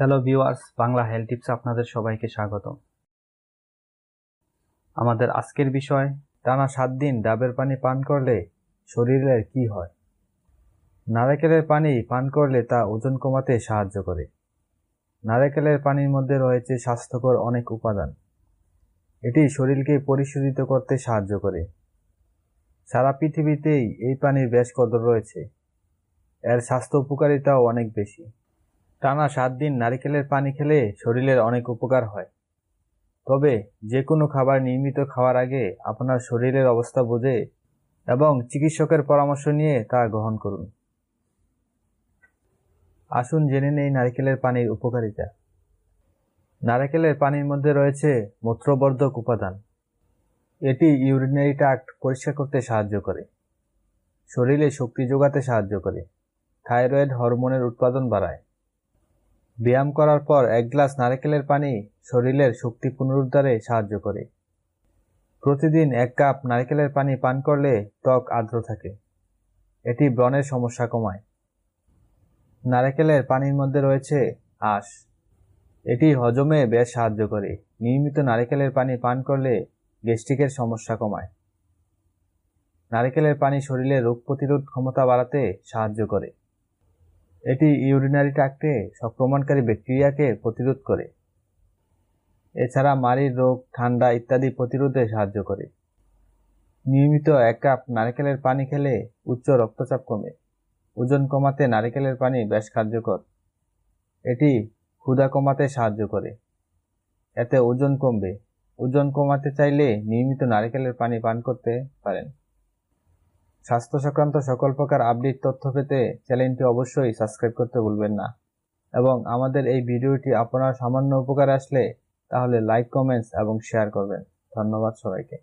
Hello viewers Bangla health tips আপনাদের সবাইকে স্বাগত আমাদের আজকের বিষয়, টানা সাত দিন ডাবের পানি পান করলে শরীরের কি হয়? নারকেলের পানি পান করলে তা ওজন কমাতে সাহায্য করে। নারকেলের পানির মধ্যে রয়েছে স্বাস্থ্যকর অনেক উপাদান। এটি শরীরকে পরিশোধিত করতে সাহায্য করে। সারা পৃথিবীতেই এই পানির বেশ কদর রয়েছে। এর স্বাস্থ্য উপকারিতাও অনেক বেশি। টানা সাত দিন নারিকেলের পানি খেলে শরীরের অনেক উপকার হয়। তবে যে কোনো খাবার নিয়মিত খাওয়ার আগে আপনার শরীরের অবস্থা বুঝে এবং চিকিৎসকের পরামর্শ নিয়ে তা গ্রহণ করুন। আসুন জেনে নেই নারিকেলের পানির উপকারিতা। নারকেলের পানির মধ্যে রয়েছে মূত্রবর্ধক উপাদান। এটি ইউরিনারি ট্রাক্ট পরিষ্কার করতে সাহায্য করে। শরীরে শক্তি যোগাতে সাহায্য করে। থাইরয়েড হরমোনের উৎপাদন বাড়ায়। ব্যায়াম করার পর এক গ্লাস নারকেলের পানি শরীরের শক্তি পুনরুদ্ধারে সাহায্য করে। প্রতিদিন এক কাপ নারকেলের পানি পান করলে ত্বক আর্দ্র থাকে। এটি ব্রণের সমস্যা কমায়। নারকেলের পানির মধ্যে রয়েছে আঁশ। এটি হজমে বেশ সাহায্য করে। নিয়মিত নারকেলের পানি পান করলে গ্যাস্ট্রিকের সমস্যা কমায়। নারকেলের পানি শরীরে রোগ প্রতিরোধ ক্ষমতা বাড়াতে সাহায্য করে। এটি ইউরিনারি ট্রাক্টে সংক্রমণকারী ব্যাকটেরিয়াকে প্রতিরোধ করে। এছাড়া মাড়ির রোগ, ঠান্ডা ইত্যাদি প্রতিরোধে সাহায্য করে। নিয়মিত এক কাপ নারকেলের পানি খেলে উচ্চ রক্তচাপ কমে। ওজন কমাতে নারকেলের পানি বেশ কার্যকর। এটি ক্ষুধা কমাতে সাহায্য করে। এতে ওজন কমবে। ওজন কমাতে চাইলে নিয়মিত নারকেলের পানি পান করতে পারেন। স্বাস্থ্য সংক্রান্ত সকল প্রকার আপডেট তথ্য পেতে চ্যানেলটি অবশ্যই সাবস্ক্রাইব করতে ভুলবেন না। এবং আমাদের এই ভিডিওটি আপনার সামান্য উপকার আসলে তাহলে লাইক কমেন্টস এবং শেয়ার করবেন। ধন্যবাদ সবাইকে।